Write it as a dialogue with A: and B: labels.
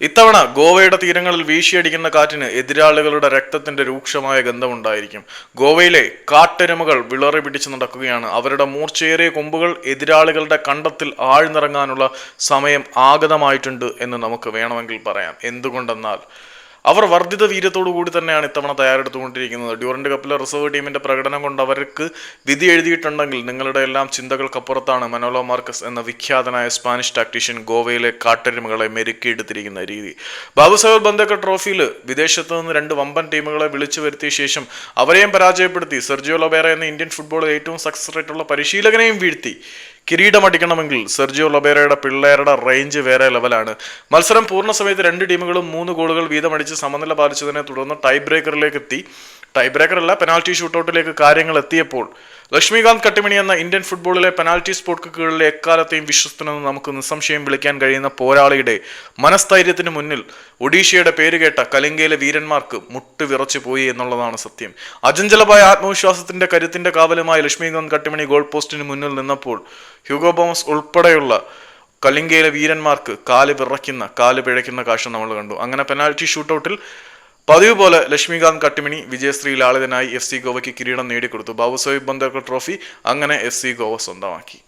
A: ഇത്തവണ ഗോവയുടെ തീരങ്ങളിൽ വീശിയടിക്കുന്ന കാറ്റിന് എതിരാളികളുടെ രക്തത്തിന്റെ രൂക്ഷമായ ഗന്ധമുണ്ടായിരിക്കും. ഗോവയിലെ കാട്ടെരുമകൾ വിളറി പിടിച്ച് നടക്കുകയാണ്. അവരുടെ മൂർച്ചയേറിയ കൊമ്പുകൾ എതിരാളികളുടെ കണ്ടത്തിൽ ആഴ്ന്നിറങ്ങാനുള്ള സമയം ആഗതമായിട്ടുണ്ട് എന്ന് നമുക്ക് വേണമെങ്കിൽ പറയാം. എന്തുകൊണ്ടെന്നാൽ അവർ വർദ്ധിത വീര്യത്തോടു കൂടി തന്നെയാണ് ഇത്തവണ തയ്യാറെടുത്തുകൊണ്ടിരിക്കുന്നത്. ഡ്യൂറന്റ് കപ്പിലെ റിസർവ് ടീമിന്റെ പ്രകടനം കൊണ്ട് അവർക്ക് വിധി എഴുതിയിട്ടുണ്ടെങ്കിൽ നിങ്ങളുടെ എല്ലാം ചിന്തകൾക്കപ്പുറത്താണ് മനോലോ മാർക്കസ് എന്ന വിഖ്യാതനായ സ്പാനിഷ് ടാക്ടീഷ്യൻ ഗോവയിലെ കാട്ടരുമകളെ മെരുക്കിയെടുത്തിരിക്കുന്ന രീതി. ബാബു സാഹേബ് ബന്ദേക്ക ട്രോഫിയിൽ വിദേശത്ത് നിന്ന് രണ്ട് വമ്പൻ ടീമുകളെ വിളിച്ചു വരുത്തിയ ശേഷം അവരെയും പരാജയപ്പെടുത്തി. സെർജിയോ ലൊബേറ എന്ന ഇന്ത്യൻ ഫുട്ബോളിൽ ഏറ്റവും സക്സസ് റേറ്റുള്ള പരിശീലകനെയും വീഴ്ത്തി. കിരീടമടിക്കണമെങ്കിൽ സെർജിയോ ലൊബേറയുടെ പിള്ളേരുടെ റേഞ്ച് വേറെ ലെവലാണ് മത്സരം പൂർണ സമയത്ത് രണ്ട് ടീമുകളും മൂന്ന് ഗോളുകൾ വീതമടിച്ച് സമനില പാലിച്ചതിനെ തുടർന്ന് ടൈ ബ്രേക്കറിലേക്ക് എത്തി. ടൈ ബ്രേക്കറല്ല പെനാൽറ്റി ഷൂട്ടൌട്ടിലേക്ക് കാര്യങ്ങൾ എത്തിയപ്പോൾ ലക്ഷ്മികാന്ത് കട്ടിമണി എന്ന ഇന്ത്യൻ ഫുട്ബോളിലെ പെനാൽറ്റി സ്പോർട്ട് കീഴിലെ എക്കാലത്തെയും വിശ്വസ്തനെന്ന് നമുക്ക് നിസ്സംശയം വിളിക്കാൻ കഴിയുന്ന പോരാളിയുടെ മനസ്ഥൈര്യത്തിന് മുന്നിൽ ഒഡീഷയുടെ പേര് കേട്ട കലിംഗയിലെ വീരന്മാർക്ക് മുട്ട് വിറച്ചു പോയി എന്നുള്ളതാണ് സത്യം. അജഞ്ചലമായ ആത്മവിശ്വാസത്തിന്റെ കരുത്തിന്റെ കാവലുമായി ലക്ഷ്മികാന്ത് കട്ടിമണി ഗോൾ പോസ്റ്റിന് മുന്നിൽ നിന്നപ്പോൾ ഹ്യൂഗോ ബോമസ് ഉൾപ്പെടെയുള്ള കലിംഗയിലെ വീരന്മാർക്ക് കാൽ വിറയ്ക്കുന്ന കാൽ പിഴയ്ക്കുന്ന കാഴ്ച നമ്മൾ കണ്ടു. അങ്ങനെ പെനാൽറ്റി ഷൂട്ടൗട്ടിൽ പതിവ് പോലെ ലക്ഷ്മികാന്ത് കട്ടിമിണി വിജയശ്രീ ലാളിതനായി എഫ് സി ഗോവയ്ക്ക് കിരീടം നേടിക്കൊടുത്തു. ബാബുസാഹിബ് ബന്ദർക്കർ ട്രോഫി അങ്ങനെ എഫ് സി ഗോവ സ്വന്തമാക്കി.